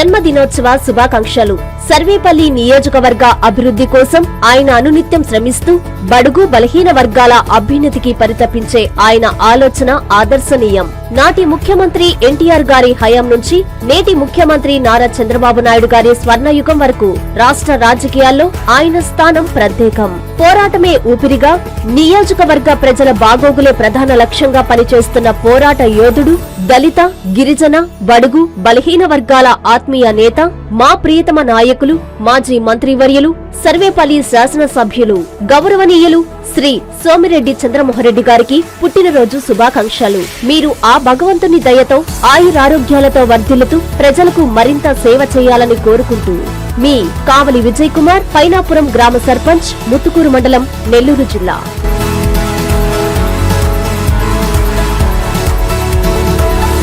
జన్మదినోత్సవ శుభాకాంక్షలు. సర్వేపల్లి నియోజకవర్గ అభివృద్ధి కోసం ఆయన అనునిత్యం శ్రమిస్తూ బడుగు బలహీన వర్గాల అభ్యున్నతికి పరితపించే ఆయన ఆలోచన ఆదర్శనీయం. నాటి ముఖ్యమంత్రి ఎన్టీఆర్ గారి హయాం నుంచి నేటి ముఖ్యమంత్రి నారా చంద్రబాబు నాయుడు గారి స్వర్ణయుగం వరకు రాష్ట్ర రాజకీయాల్లో ఆయన స్థానం ప్రత్యేకం. పోరాటమే ఊపిరిగా నియోజకవర్గ ప్రజల బాగోగులే ప్రధాన లక్ష్యంగా పనిచేస్తున్న పోరాట యోధుడు దళిత గిరిజన బడుగు బలహీన వర్గాల ఆత్మీయ నేత మా ప్రియతమ నాయకులు మాజీ మంత్రివర్యులు సర్వేపల్లి శాసనసభ్యులు గౌరవనీయులు శ్రీ సోమిరెడ్డి చంద్రమోహన్రెడ్డి గారికి పుట్టినరోజు శుభాకాంక్షలు. మీరు ఆ భగవంతుని దయతో ఆయురారోగ్యాలతో వర్ధిల్లుతూ ప్రజలకు మరింత సేవ చేయాలని కోరుకుంటూ మీ కావలి విజయ్ కుమార్ పైనాపురం గ్రామ సర్పంచ్ ముత్తుకూరు మండలం నెల్లూరు జిల్లా.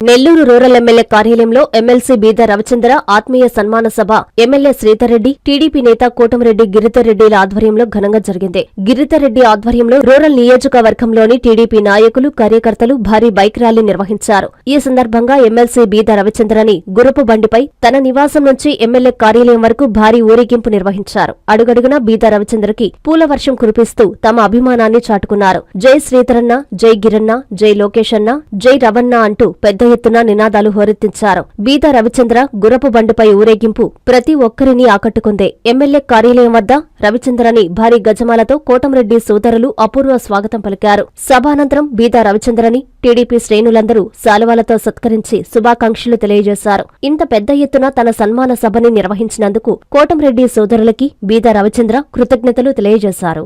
నెల్లూరు రూరల్ ఎమ్మెల్యే కార్యాలయంలో ఎమ్మెల్సీ బీద రవిచంద్ర ఆత్మీయ సన్మాన సభ ఎమ్మెల్యే శ్రీధర్ రెడ్డి టీడీపీ నేత కోటమిరెడ్డి గిరిధర్ రెడ్డిల ఆధ్వర్యంలో ఘనంగా జరిగింది. గిరిధర్ రెడ్డి ఆధ్వర్యంలో రూరల్ నియోజకవర్గంలోని టీడీపీ నాయకులు కార్యకర్తలు భారీ బైక్ ర్యాలీ నిర్వహించారు. ఈ సందర్భంగా ఎమ్మెల్సీ బీద రవిచంద్రని గురపు బండిపై తన నివాసం నుంచి ఎమ్మెల్యే కార్యాలయం వరకు భారీ ఊరేగింపు నిర్వహించారు. అడుగడుగునా బీద రవిచంద్రకి పూల వర్షం కురిపిస్తూ తమ అభిమానాన్ని చాటుకున్నారు. జై శ్రీధరన్న జై గిరన్న జై లోకేష్ అన్న జై రవణ అంటూ పెద్ద ఎత్తున నినాదాలు హోరెత్తించారు. బీద రవిచంద్ర గురపు బండిపై ఊరేగింపు ప్రతి ఒక్కరిని ఆకట్టుకుంది. ఎమ్మెల్యే కార్యాలయం వద్ద రవిచంద్రని భారీ గజమాలతో కోటంరెడ్డి సోదరులు అపూర్వ స్వాగతం పలికారు. సభానంతరం బీద రవిచంద్రని టీడీపీ శ్రేణులందరూ శాలువాలతో సత్కరించి శుభాకాంక్షలు తెలియజేశారు. ఇంత పెద్ద ఎత్తున తన సన్మాన సభని నిర్వహించినందుకు కోటంరెడ్డి సోదరులకి బీద రవిచంద్ర కృతజ్ఞతలు తెలియజేశారు.